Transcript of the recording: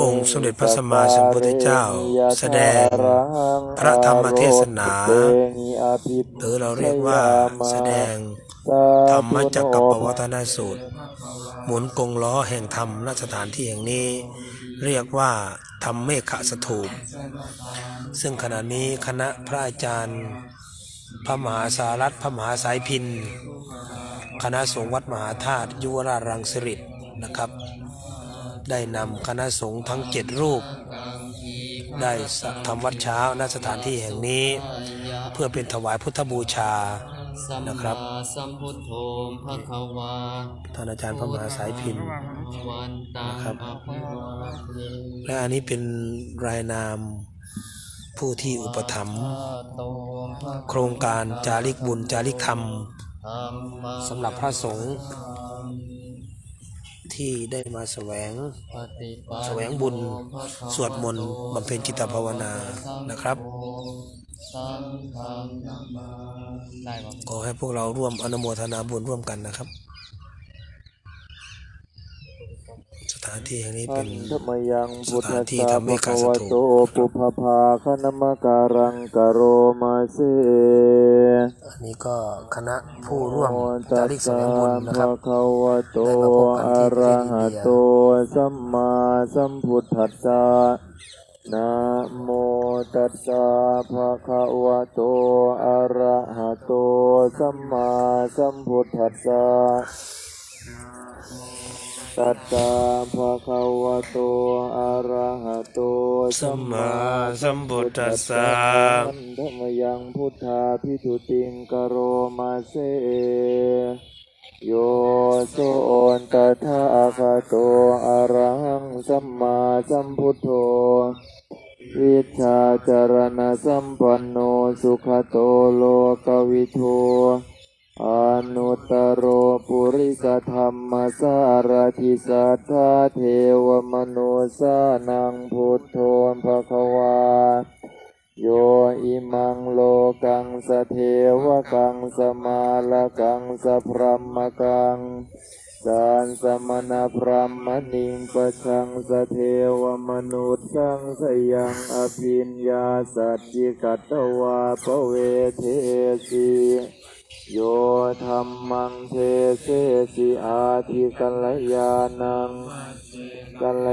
องค์สมเด็จพระสัมมาสัมพุทธเจ้า แสดงพระธรรมเทศนาหรือเราเรียกว่าแสดงธรรมจักรปวัตนสูตร หมุนกงล้อแห่งธรรมณสถานที่แห่งนี้ เรียกว่าธรรมเมฆสถูปซึ่งขณะนี้คณะพระอาจารย์ พระมหาสารัตพระมหาสายพิน คณะสงฆ์วัดมหาธาตุยุวราชรังสิรินะครับ ได้นำคณะสงฆ์ทั้งเจ็ดรูป ได้ทำวัดเช้าณสถานที่แห่งนี้ เพื่อเป็นถวายพุทธบูชาสัมนะครับมาสัมพุทโธภะคะวาท่านอาจารย์พระมหาสายพินวันตังนะครับอภิวาเทและอันนี้เป็นรายนามผู้ที่อุปถัมภ์โตภะโครงการจาริกบุญจาริกธรรมธรรมสำหรับพระสงฆ์ ที่ได้มาแสวงปฏิปันโนแสวงบุญภะคะสวดมนต์บำเพ็ญจิตภาวนานะครับสังฆังได้ปะขอให้พวกเราร่วมอนุโมทนาบุญร่วมกันนะครับ สถานที่แห่งนี้พัเป็นนธมยังพุทสธถานที่สาทำให้ภการะสวะถูโตปุพพาคณมการังกโรมาเสอันนี้ ก็คณะผู้ร่วมจาริกแสสะวงบุญนะครับได้มาพบกันที่ประเทศอินเดียสัมมาสัมพุทธัสสะนะโมตัสสะภะคะวะโต อะระหะโต สัมมาสัมพุทธัสสะ ตัสสะภะคะวะโตอะระหะโตสัมมาสัมพุทธัสสะธันธมยังพุทธาพิทุติงกโรมาเสโยโสนตถาคาโตอะระหังสัมมาสัมพุทโธวิชาจารณสัมปันโนสุขโตโลกวิทูอนุตตโรปุริสธรรมสาร ทิสัทธาเทวมนุสานังพุทโธภควา โยอิมังโลกังสเทวกังสมาลกังสพรหมกังสานสมณพรหมนิงปชังสเทวมนุษย์สังสยังอภินญาสัจจิกัตวาปเวเทสี โยธรรมังเทเสสิอาทิกัลยานังกัล